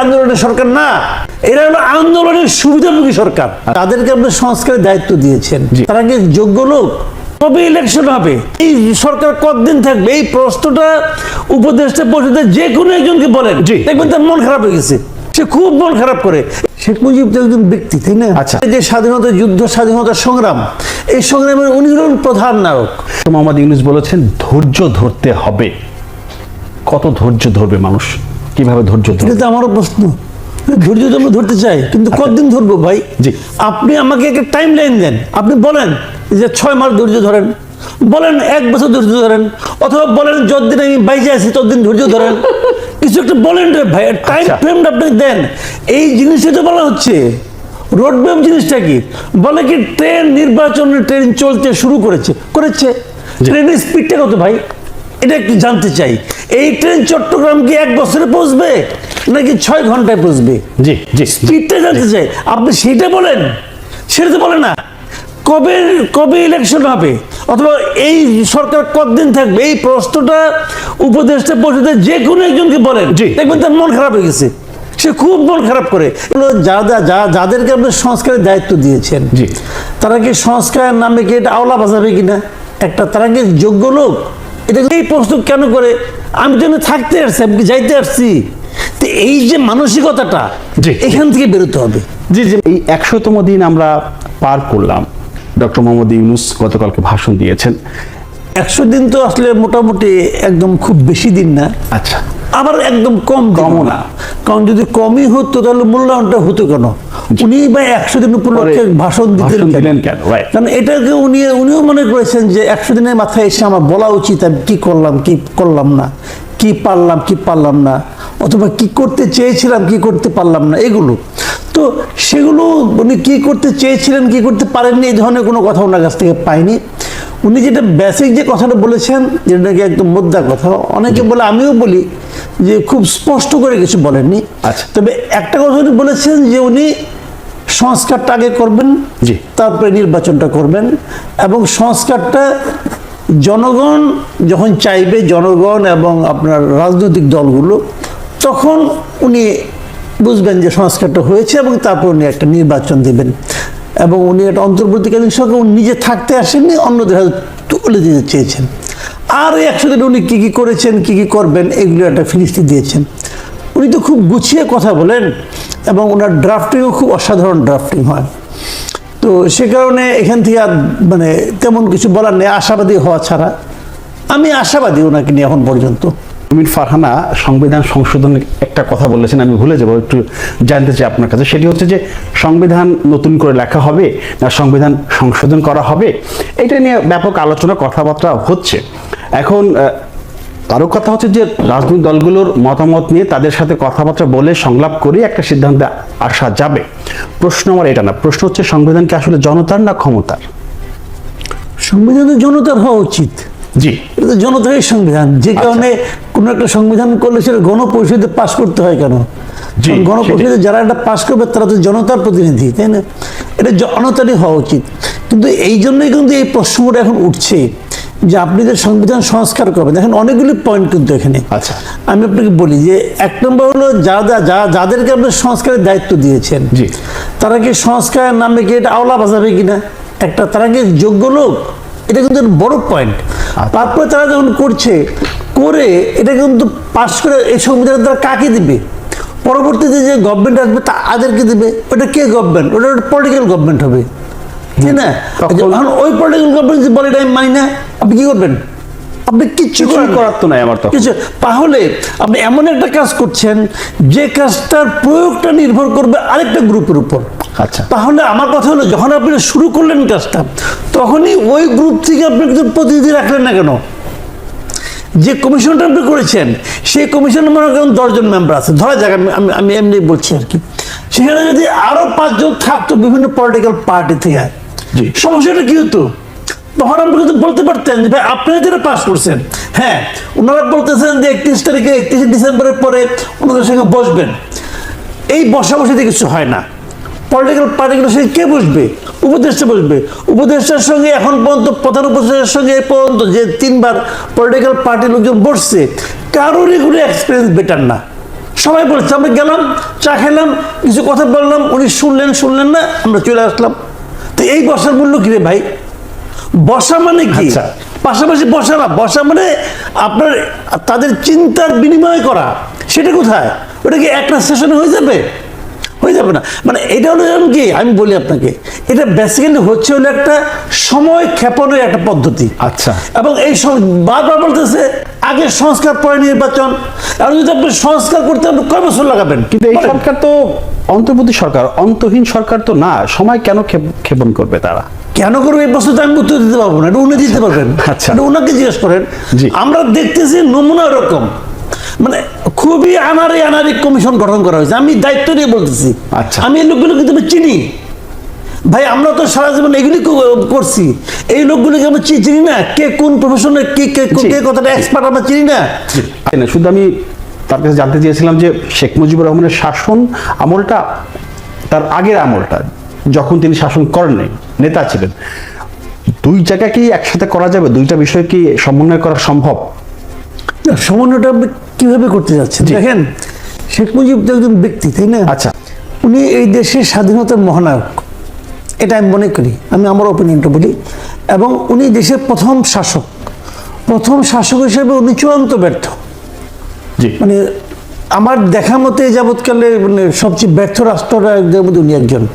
আন্দোলনের সরকার না এরা হলো আন্দোলনের সুবিধাভোগী সরকার। তাদেরকে আপনি সংস্কারের দায়িত্ব দিয়েছেন। তারা কি যোগ্য লোক? কবে ইলেকশন হবে। এই সরকার কতদিন থাকবে? এই প্রশ্নটা উপদেষ্টা পরিষদে যে কোনো একজনকে বলেন। দেখবেন তার মন খারাপ হয়ে গেছে। সে খুব মন খারাপ করে। শেখ মুজিব তো একজন ব্যক্তি তাই না? আচ্ছা। যে স্বাধীনতা যুদ্ধ স্বাধীনতা সংগ্রাম এই সংগ্রামের উনি হলেন প্রধান নায়ক। মোহাম্মদ ইউনুস বলেছেন ধৈর্য ধরতে হবে। কত ধৈর্য ধরবে মানুষ? কীভাবে ধৈর্য এটা তো আমারও প্রশ্ন। ধৈর্য তো আমরা ধরতে চাই কিন্তু কতদিন ধরবো ভাই? জি। আপনি আমাকে একটা টাইম লাইন দেন। আপনি বলেন যে ছয় মাস ধৈর্য ধরেন বলেন এক বছর ধৈর্য ধরেন অথবা বলেন যতদিন আমি বাইজে আছি ততদিন ধৈর্য ধরেন। কিছু একটা বলেন রে ভাই টাইম আচ্ছা। ফ্রেমটা আপনি দেন। এই জিনিসটা তো বলা হচ্ছে। রোড ম্যাপ জিনিসটা কি? বলে কি ট্রেন নির্বাচনের ট্রেন চলতে শুরু করেছে। করেছে। ট্রেনের স্পিডটা কত ভাই? এটা একটু জানতে চাই। এই ট্রেন চট্টগ্রাম কি এক বছরে পৌঁছবে নাকি ছয় ঘন্টায় পৌঁছবে? জি জি। স্পিডটা জানতে চাই। আপনি সেইটা বলেন। সেটা তো বলেন না। কবে কবে ইলেকশন হবে? অথবা এই সরকার কতদিন থাকবে? এই প্রশ্নটা উপদেষ্টা পরিষদে যে কোনো একজনকে বলেন। দেখবেন তার মন খারাপ হয়ে গেছে। সে খুব মন খারাপ করে। যা যাদেরকে আপনি সংস্কারের দায়িত্ব দিয়েছেন জি। তারা কি সংস্কারের নামে কি এটা আওলা বাজাবে কিনা? একটা তারা কি যোগ্য লোক? এটা এই প্রশ্ন কেন করে? আমি যেন থাকতে আসছি আমি যাইতে আসছি? তো এই যে মানসিকতাটা। এখান থেকে বেরোতে হবে। জি জি। এই একশোতম দিন আমরা পার করলাম। ডক্টর মোহাম্মদ ইউনুস গতকালকে ভাষণ দিয়েছেন। একশো দিন তো আসলে মোটামুটি একদম খুব বেশি দিন না। আচ্ছা। আবার একদম কম কমও না। কারণ যদি কমই হতো তাহলে মূল্যায়নটা হতো কেন? উনি বা একশো দিন উপলক্ষে ভাষণ দিতেন কেন? কারণ এটাকে উনি উনিও মনে করেছেন যে একশো দিনের মাথায় এসে আমার বলা উচিত আমি কি করলাম কি করলাম না? কি পারলাম কি পারলাম না? অথবা কি করতে চেয়েছিলাম কি করতে পারলাম না? এগুলো। তো সেগুলো উনি কি করতে চেয়েছিলেন কি করতে পারেননি এই ধরনের কোনো কথা ওনার কাছ থেকে পাইনি। উনি যেটা বেসিক যে কথাটা বলেছেন যেটা নাকি একদম মোদ্দা কথা অনেকে বলে আমিও বলি যে খুব স্পষ্ট করে কিছু বলেননি আচ্ছা। তবে একটা কথা উনি বলেছেন যে উনি সংস্কারটা আগে করবেন জি। তারপরে নির্বাচনটা করবেন এবং সংস্কারটা জনগণ যখন চাইবে জনগণ এবং আপনার রাজনৈতিক দলগুলো তখন উনি বুঝবেন যে সংস্কারটা হয়েছে এবং তারপর উনি একটা নির্বাচন দেবেন এবং উনি একটা অন্তর্বর্তীকালীন সরকার, উনি নিজে থাকতে আসেননি, অন্যদের হাতে তুলে দিতে চেয়েছেন। আর একশো দিনে উনি কী কী করেছেন, কী কী করবেন, এগুলো একটা ফিরিস্তি দিয়েছেন। উনি তো খুব গুছিয়ে কথা বলেন এবং ওনার ড্রাফটিংও খুব অসাধারণ ড্রাফটিং হয়। তো সে কারণে এখান থেকে আর মানে তেমন কিছু বলার নেই, আশাবাদী হওয়া ছাড়া। আমি আশাবাদী ওনাকে নিয়ে এখন পর্যন্ত। মির ফারহানা সংবিধান সংশোধনের একটা কথা বলেছেন আমি ভুলে যাব একটু জানতে চাই আপনার কাছে। সেটি হচ্ছে যে সংবিধান নতুন করে লেখা হবে না সংবিধান সংশোধন করা হবে? এটা নিয়ে ব্যাপক আলোচনা কথাবার্তা হচ্ছে। এখন আরও কথা হচ্ছে যে রাজনৈতিক দলগুলোর মতামত নিয়ে তাদের সাথে কথাবার্তা বলে সংলাপ করে একটা সিদ্ধান্তে আসা যাবে। প্রশ্ন আমার এটা না। প্রশ্ন হচ্ছে সংবিধান কি আসলে জনতার না ক্ষমতার? সংবিধান তো জনতার হওয়া উচিত। জি। এটা তো জনতারই সংবিধান। যে কারণে কোনো একটা সংবিধান করলে সেটা গণপরিষদে পাশ করতে হয় কেন? গণপরিষদে যারা এটা পাশ করবে তারা তো জনতার প্রতিনিধি তাই না? এটা জনতারই হওয়া উচিত। কিন্তু এই জন্যই কিন্তু এই প্রশ্নটা এখন উঠছে যে আপনি যে সংবিধান সংস্কার করবেন দেখেন অনেকগুলি পয়েন্ট কিন্তু এখানে। আচ্ছা। আমি আপনাকে বলি যে এক নম্বর হলো যারা যা যাদেরকে আপনি সংস্কারের দায়িত্ব দিয়েছেন জি। তারা কি সংস্কারের নামে কি এটা আওলা বাজাবে কিনা? একটা তারা কি যোগ্য লোক? এটা কিন্তু বড় পয়েন্ট তারপরে তারা যখন করছে করে এটা কিন্তু পাশ করে এই সংবিধান তারা কাকে দিবে? পরবর্তীতে যে গভর্নমেন্ট আসবে তাদেরকে দিবে। ওটা কে গভর্নমেন্ট ওটা ওটা পলিটিক্যাল গভর্নমেন্ট হবে। তাই না? যখন ওই পলিটিক্যাল গভর্নমেন্ট যদি বলে এটা আমি মানি না আপনি কি করবেন? আপনি কিচ্ছু করার তো নাই আমার তখন। কিছু তাহলে আপনি এমন একটা কাজ করছেন যে কাজটার প্রয়োগটা নির্ভর করবে আরেকটা গ্রুপের উপর। আচ্ছা। তাহলে আমার কথা হলো যখন আপনি শুরু করলেন কাজটা তখনই ওই গ্রুপ থেকে আপনি কিন্তু প্রতিনিধি রাখলেন না কেন? যে কমিশনটা আপনি করেছেন সেই কমিশনে মনে করেন দশজন মেম্বার আছে। ধরা যাক আমি আমি- এমনি বলছি আর কি। সেখানে যদি আরও পাঁচজন থাকতো বিভিন্ন পলিটিক্যাল পার্টি থেকে। সমস্যাটা কি হতো? তখন আপনি কিন্তু বলতে পারতেন যে ভাই আপনারা যেটা পাস করছেন হ্যাঁ ওনারা বলতেছেন যে একত্রিশ তারিখে একত্রিশে ডিসেম্বরের পরে ওনাদের সঙ্গে বসবেন। এই বসা বসিতে কিছু হয় না। পলিটিক্যাল পার্টিগুলোর সঙ্গে কে বসবে? উপদেষ্টা বসবে। উপদেষ্টার সঙ্গে এখন পর্যন্ত প্রধান উপদেষ্টার সঙ্গে এ পর্যন্ত যে তিনবার পলিটিক্যাল পার্টির লোকজন বসছে কারোরই কোনো এক্সপিরিয়েন্স বেটার না। সবাই বলেছে আমরা গেলাম চা খেলাম কিছু কথা বললাম উনি শুনলেন শুনলেন না আমরা চলে আসলাম। তো এই বসার মূল্য কি রে ভাই? বসা মানে কি? আচ্ছা। পাশাপাশি বসা না বসা মানে আপনার তাদের চিন্তার বিনিময় করা। সেটা কোথায়? ওটা কি একটা সেশনে হয়ে যাবে? হয়ে যাবে না। মানে এটা হলো কি আমি বলি আপনাকে এটা বেসিক্যালি হচ্ছে হলো একটা সময় ক্ষেপণের একটা পদ্ধতি। আচ্ছা। এবং এই বারবার বলতেছে আগে সংস্কার পরে নির্বাচন। আর যদি আপনি সংস্কার করতে আপনি কয় বছর লাগাবেন? কিন্তু এই। সরকার তো অন্তর্বর্তী সরকার অন্তহীন সরকার তো না সময় কেন ক্ষেপ- ক্ষেপণ করবে তারা? কেন করব? এই প্রশ্ন আমি উত্তর দিতে পারব না এটা উনি দিতে পারবেন। আচ্ছা। ওনাকে জিজ্ঞেস করেন। আমরা দেখতেছি নমুনা এরকম। মানে খুবই আনারি আনারি কমিশন গঠন করা হয়েছে। আমি দায়িত্ব নিয়ে বলতেছি। আচ্ছা। আমি এই লোকগুলো কিন্তু আমি চিনি। ভাই আমরা তো সারা জীবন এগুলি করছি। এই লোকগুলিকে আমরা চিনি না? কে কোন প্রফেশনে কে কে কে কতটা এক্সপার্ট আমরা চিনি না। না, শুধু আমি তার কাছে জানতে চেয়েছিলাম যে শেখ মুজিবুর রহমানের শাসন আমলটা তার আগের আমলটা যখন তিনি শাসন করেন নেতা ছিলেন। দুই জায়গাকেই একসাথে করা যাবে দুইটা বিষয় কি সমন্বয় করা সম্ভব। না, সমন্বয়টা কীভাবে করতে যাচ্ছেন? দেখেন শেখ মুজিব তো একজন ব্যক্তি তাই না? আচ্ছা। উনি এই দেশের স্বাধীনতার মহানায়ক। এটা আমি মনে করি আমি আমার ওপিনিয়নটা বলি। এবং উনি দেশের প্রথম শাসক। প্রথম শাসক হিসেবে উনি চূড়ান্ত ব্যর্থ। মানে আমার দেখা মতে যাবৎকালে মানে সবচেয়ে ব্যর্থ রাষ্ট্রদের মধ্যে উনি একজন।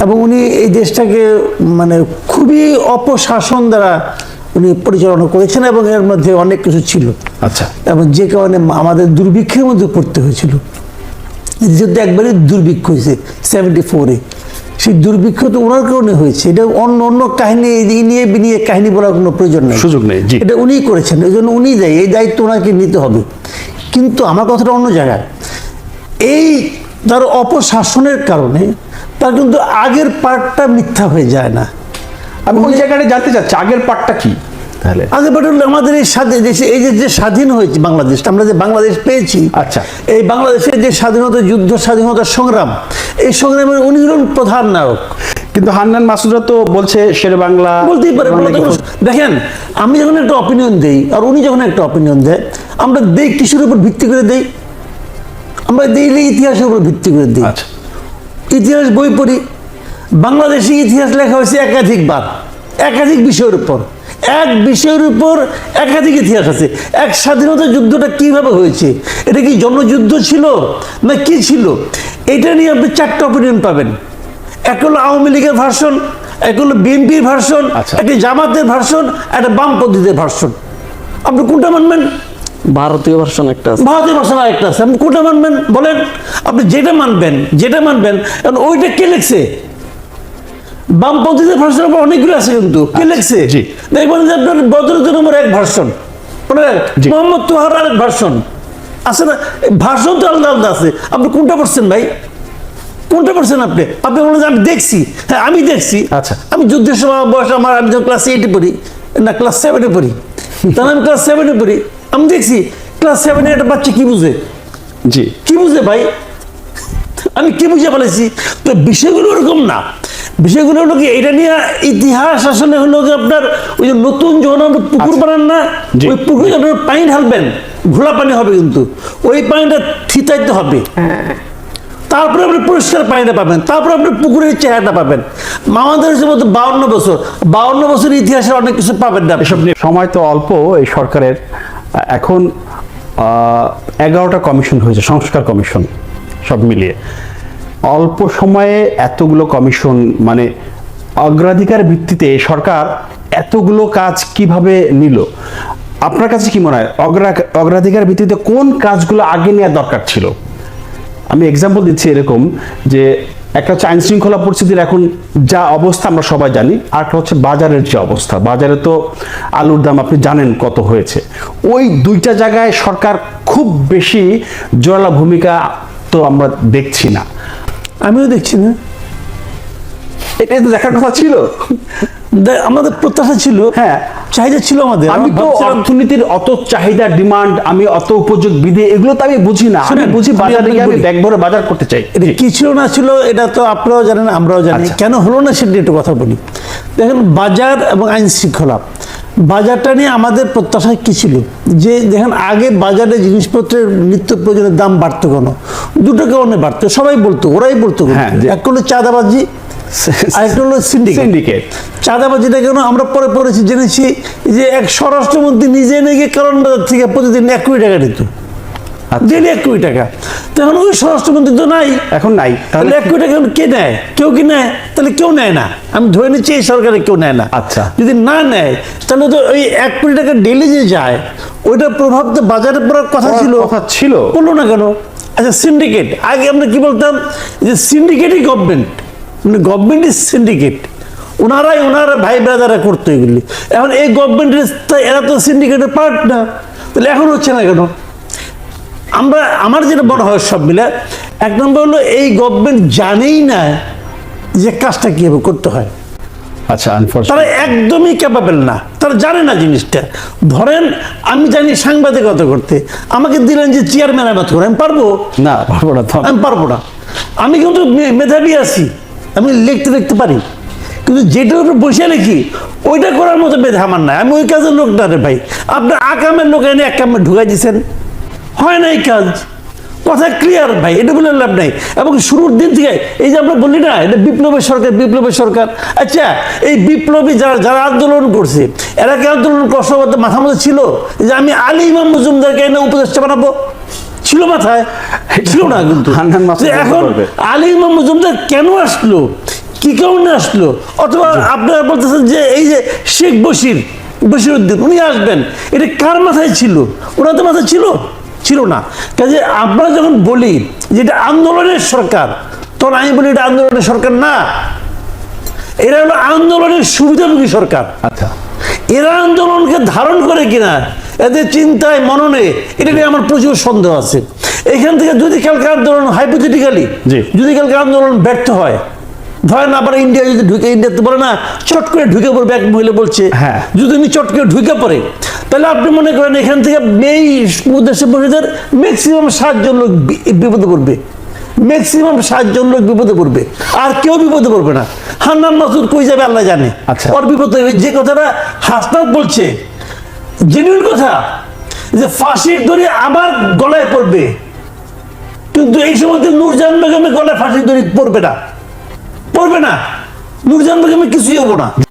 এবং উনি এই দেশটাকে মানে খুবই অপশাসন দ্বারা উনি পরিচালনা করেছেন এবং এর মধ্যে অনেক কিছু ছিল। আচ্ছা। এবং যে কারণে আমাদের দুর্ভিক্ষের মধ্যে পড়তে হয়েছিল। যেহেতু একবারে দুর্ভিক্ষ হয়েছে সেভেন্টি ফোরে সেই দুর্ভিক্ষ তো ওনার কারণে হয়েছে। এটা অন্য অন্য কাহিনী এই নিয়ে বিনিয়ে কাহিনী বলার কোনো প্রয়োজন নেই। সুযোগ নেই। এটা উনিই করেছেন এই জন্য উনি দেয়। এই দায়িত্ব ওনাকে নিতে হবে। কিন্তু আমার কথাটা অন্য জায়গায়। এই তার অপশাসনের কারণে তার কিন্তু আগের পার্টটা মিথ্যা হয়ে যায় না। আমি ওই জায়গাটা জানতে চাচ্ছি আগের পার্টটা কি? তাহলে। আগে বাট আমাদের এই স্বাধীন দেশে এই যে যে স্বাধীন হয়েছে বাংলাদেশ আমরা যে বাংলাদেশ পেয়েছি আচ্ছা। এই বাংলাদেশের যে স্বাধীনতা যুদ্ধ স্বাধীনতা সংগ্রাম এই সংগ্রামের উনি হলেন প্রধান নায়ক। কিন্তু হান্নান মাসুদরা তো বলছে শেরে বাংলা বলতেই পারে দেখেন আমি যখন একটা অপিনিয়ন দেই আর উনি যখন একটা অপিনিয়ন দেয় আমরা দেই কিসের উপর ভিত্তি করে দেই? আমরা দিলে ইতিহাসের উপর ভিত্তি করে দিই। আচ্ছা। ইতিহাস বই পড়ি বাংলাদেশি ইতিহাস লেখা হয়েছে একাধিকবার একাধিক বিষয়ের উপর। এক বিষয়ের উপর একাধিক ইতিহাস আছে। এক স্বাধীনতা যুদ্ধটা কীভাবে হয়েছে? এটা কি জনযুদ্ধ ছিল? না কি ছিল? এটা নিয়ে আপনি চারটা অপিনিয়ন পাবেন। এক হলো আওয়ামী লীগের ভার্সন এক হলো বিএনপির ভার্সন আচ্ছা। একটি জামাতের ভার্সন একটা বামপন্থীদের ভার্সন আপনি কোনটা মানবেন? ভারতীয় ভার্সন একটা আছে। ভারতীয় ভাষা একটা আছে। আপনি কোনটা মানবেন? বলেন। আপনি যেটা মানবেন যেটা মানবেন ওইটা কে লিখছে? বামপন্থীদের ভার্সন আবার অনেকগুলো আছে কিন্তু। কে লেখছে? দেখবেন যে আপনার বদরুদ্দিন নম্বর এক ভার্সন মোহাম্মদ তোহার আরেক ভার্সন আছে না? ভার্সন তো আলাদা আলাদা আছে। আপনি কোনটা পড়ছেন ভাই? কোনটা পড়ছেন আপনি? আপনি বলেন যে আমি দেখছি। হ্যাঁ আমি দেখছি। আচ্ছা। আমি যুদ্ধের সময় বয়স আমার আমি যখন ক্লাস এইটে পড়ি না ক্লাস সেভেনে পড়ি। তখন আমি ক্লাস সেভেনে পড়ি। আমি দেখছি ক্লাস সেভেনে একটা বাচ্চা কি বুঝে? জি। কি বুঝে ভাই? আমি কি বুঝে ফেলেছি? তো বিষয়গুলো ওরকম না। বিষয়গুলো হলো কি এটা নিয়ে ইতিহাস আসলে হলো কি আপনার ওই যে নতুন যখন আপনি পুকুর বানান না। ওই পুকুরে আপনার পানি ঢালবেন ঘোলা পানি হবে কিন্তু। ওই পানিটা থিতাইতে হবে। তারপরে আপনি পরিষ্কার পানিটা পাবেন। তারপরে আপনি পুকুরের চেহারাটা পাবেন। আমাদের হচ্ছে মতো বাউন্ন বছর। বাউন্ন বছর ইতিহাসে অনেক কিছু পাবেন না এসব নিয়ে সময় তো অল্প এই সরকারের। এখন এগারোটা কমিশন হয়েছে সংস্কার কমিশন সব মিলিয়ে। অল্প সময়ে এতগুলো কমিশন মানে অগ্রাধিকার ভিত্তিতে সরকার এতগুলো কাজ কীভাবে নিল? আপনার কাছে কি মনে হয়? অগ্রা- অগ্রাধিকার ভিত্তিতে কোন কাজগুলো আগে নেওয়া দরকার ছিল? আমি এক্সাম্পল দিচ্ছি এরকম যে একটা হচ্ছে আইন শৃঙ্খলা পরিস্থিতির এখন যা অবস্থা আমরা সবাই জানি, আর একটা হচ্ছে বাজারের যে অবস্থা। বাজারে তো আলুর দাম আপনি জানেন কত হয়েছে। ওই দুইটা জায়গায় সরকার খুব বেশি জোরালো ভূমিকা তো আমরা দেখছি না। আমিও দেখছি না। এটাই তো দেখার কথা ছিল। আমাদের প্রত্যাশা ছিল হ্যাঁ। চাহিদা ছিল আমাদের। আমি তো অর্থনীতির অত চাহিদা ডিমান্ড আমি অত উপযোগ বিধি এগুলো তো আমি বুঝি না। আমি বুঝি বাজারে গিয়ে আমি ব্যাগ ভরে বাজার করতে চাই। এটা কি ছিল না ছিল এটা তো আপনারাও জানেন আমরাও জানি। আচ্ছা। কেন হলো না সেটা একটু কথা বলি। দেখেন বাজার এবং আইন শৃঙ্খলা। বাজারটা নিয়ে আমাদের প্রত্যাশা কী ছিল? যে দেখেন আগে বাজারে জিনিসপত্রের নিত্য প্রয়োজনের দাম বাড়তো কেন? দুটো কারণে বাড়তো সবাই বলতো ওরাই বলতো হ্যাঁ, একটা হলো চাঁদাবাজি আরেকটা হলো সিন্ডিকেট সিন্ডিকেট চাঁদাবাজিটা কেন? আমরা পরে পড়েছি জেনেছি যে এক স্বরাষ্ট্রমন্ত্রী নিজে নিজে কারণ বাজার থেকে প্রতিদিন এক কোটি টাকা নিত আচ্ছা। এক কোটি টাকা। তখন ওই স্বরাষ্ট্রমন্ত্রী তো নাই। এখন নাই। তাহলে এক কোটি টাকা কে নেয় কেউ কি নেয়? তাহলে কেউ নেয় না। আমি ধরে নিচ্ছি এই সরকারে কেউ নেয় না। আচ্ছা। যদি না নেয় তাহলে তো ওই এক কোটি টাকা ডেলি যে যায় ওইটার প্রভাব তো বাজারে পড়ার কথা ছিল। ছিল। বলল না কেন? আচ্ছা সিন্ডিকেট আগে আমরা কি বলতাম যে সিন্ডিকেটই গভর্নমেন্ট মানে গভর্নমেন্ট ইজ সিন্ডিকেট ওনারাই ওনারা ভাই ব্রাদারা করতো এগুলি। এখন এই গভর্নমেন্টের এরা তো সিন্ডিকেটের পার্ট না। তাহলে এখন হচ্ছে না কেন? আমরা আমার যেটা মনে হয় সব মিলে এক নম্বর হলো এই গভর্নমেন্ট জানেই না যে কাজটা কীভাবে করতে হয়। আচ্ছা তারা একদমই ক্যাপাবেল না। তারা জানে না জিনিসটা। ধরেন আমি জানি সাংবাদিকতা করতে। আমাকে দিলেন যে চেয়ারম্যান আবাদ করে আমি পারব? না পারব না আমি পারব না। আমি কিন্তু মেধাবী আছি। আমি লিখতে লিখতে পারি। কিন্তু যেটার উপর বসে লিখি ওইটা করার মতো মেধা আমার নাই। আমি ওই কাজের লোক না রে ভাই। আপনি আকামের লোক এনে এক কামে ঢুকাই দিয়েছেন হয় নাই কাজ? কথা ক্লিয়ার ভাই এটা বলে লাভ নাই। এবং শুরুর দিন থেকে এই যে আমরা বলি না এটা বিপ্লবের সরকার বিপ্লবের সরকার। আচ্ছা এই বিপ্লবী যারা যারা আন্দোলন করছে এরা কি আন্দোলন কষ্ট মাথা মধ্যে ছিল। যে আমি আলী ইমাম মজুমদারকে এনে উপদেষ্টা বানাবো? ছিল মাথায়? ছিল না কিন্তু। এখন। আলী ইমাম মজুমদার কেন আসলো? কি কারণে আসলো? অথবা আপনারা বলতেছেন যে এই যে শেখ বশির বশির উদ্দিন উনি আসবেন। এটা কার মাথায় ছিল? ওনাদের মাথায় ছিল? ছিল না। কাজে আমরা যখন বলি যে এটা আন্দোলনের সরকার তখন আমি বলি এটা আন্দোলনের সরকার না। এরা হলো আন্দোলনের সুবিধাভোগী সরকার। আচ্ছা। এরা আন্দোলনকে ধারণ করে কিনা এদের চিন্তায় মননে এটা নিয়ে আমার প্রচুর সন্দেহ আছে। এখান থেকে যদি কালকে আন্দোলন হাইপোথেটিক্যালি। যদি কালকে আন্দোলন ব্যর্থ হয় ধরেন আবার ইন্ডিয়া যদি ঢুকে ইন্ডিয়াতে বলে না চট করে ঢুকে পড়বে এক মহিলা বলছে। হ্যাঁ। যদি উনি চট করে ঢুকে পড়ে তাহলে আপনি মনে করেন এখান থেকে এই দেশে বসেদের ম্যাক্সিমাম সাতজন লোক বিপদে পড়বে। ম্যাক্সিমাম সাতজন লোক বিপদে পড়বে। আর কেউ বিপদে পড়বে না। হান্নান মাসুদ কই যাবে আল্লাহ জানে। আচ্ছা। ওর বিপদে হবে। যে কথাটা হাসনাত বলছে জেনুইন কথা যে ফাঁসির দড়ি আবার গলায় পড়বে। কিন্তু এই সময় নূরজান বেগমের গলায় ফাঁসির দড়ি পড়বে না। পড়বে না। নূরজান আমি কিছুই হব না।